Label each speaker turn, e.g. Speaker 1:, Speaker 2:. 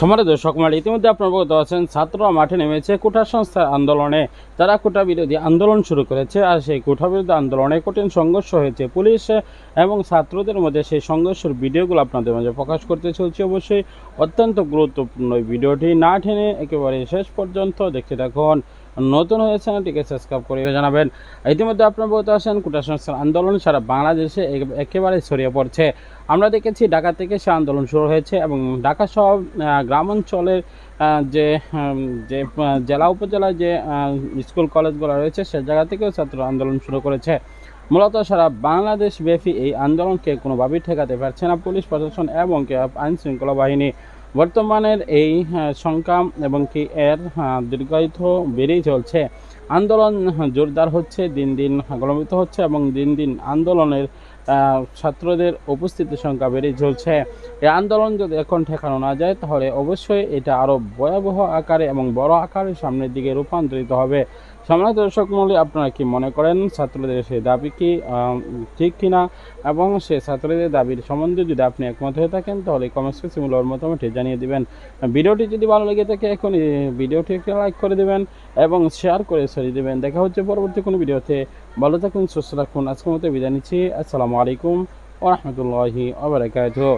Speaker 1: সমাজ দর্শক মাল ইতিমধ্যে আপনারা অবগত আছেন ছাত্ররা মাঠে নেমেছে কোটা সংস্থার আন্দোলনে। তারা কোটা বিরোধী আন্দোলন শুরু করেছে আর সেই কোটা বিরোধী আন্দোলনে কঠিন সংঘর্ষ হয়েছে। পুলিশ এবং ছাত্রদের মধ্যে সেই সংঘর্ষের ভিডিওগুলো আপনাদের মাঝে প্রকাশ করতে চলছে। অবশ্যই অত্যন্ত গুরুত্বপূর্ণ ভিডিওটি। না টেনে একেবারে শেষ পর্যন্ত দেখতে থাকুন। নতুন হয়ে চ্যানেলটিকে সাবস্ক্রাইব করে জানাবেন। ইতিমধ্যে আপনার বলতে আসেন কোটা সংস্থার আন্দোলন সারা বাংলাদেশে একেবারে ছড়িয়ে পড়ছে। আমরা দেখেছি ঢাকা থেকে সে আন্দোলন শুরু হয়েছে এবং ঢাকা সহ গ্রামাঞ্চলের যে যে জেলা উপজেলায় যে স্কুল, কলেজগুলো রয়েছে, সে জায়গা থেকেও ছাত্র আন্দোলন শুরু করেছে। মূলত সারা বাংলাদেশ ব্যাপী এই আন্দোলনকে কোনোভাবেই ঠেকাতে পারছে না পুলিশ প্রশাসন এবং কি আইন শৃঙ্খলা বাহিনী। বর্তমানের এই সংখ্যা এবং কি এর আহ, দীর্ঘায়িত বেড়েই চলছে। আন্দোলন জোরদার হচ্ছে, দিন দিন গলমিত হচ্ছে এবং দিন দিন আন্দোলনের ছাত্রদের উপস্থিতির সংখ্যা বেড়ে চলছে। এই আন্দোলন যদি এখন ঠেকানো না যায়, তাহলে অবশ্যই এটা আরও ভয়াবহ আকারে এবং বড় আকারে সামনের দিকে রূপান্তরিত হবে। সম্মানিত দর্শক মূল্যে আপনারা কি মনে করেন ছাত্রদের সেই দাবি কি ঠিক কিনা? এবং সে ছাত্রদের দাবির সম্বন্ধে যদি আপনি একমত হয়ে থাকেন, তাহলে কমেন্টস করে মূল্যর মতামতটি জানিয়ে দিবেন। ভিডিওটি যদি ভালো লেগে থাকে এখন ভিডিওটি একটি লাইক করে দেবেন এবং শেয়ার করে ছড়িয়ে দেবেন। দেখা হচ্ছে পরবর্তী কোনো ভিডিওতে। ভালো থাকুন, সুস্থ রাখুন আজকের মতো বিদায় নিচ্ছি। আসসালামু আলাইকুম ওরহমতুল্লাহি ওবরাকাতুহ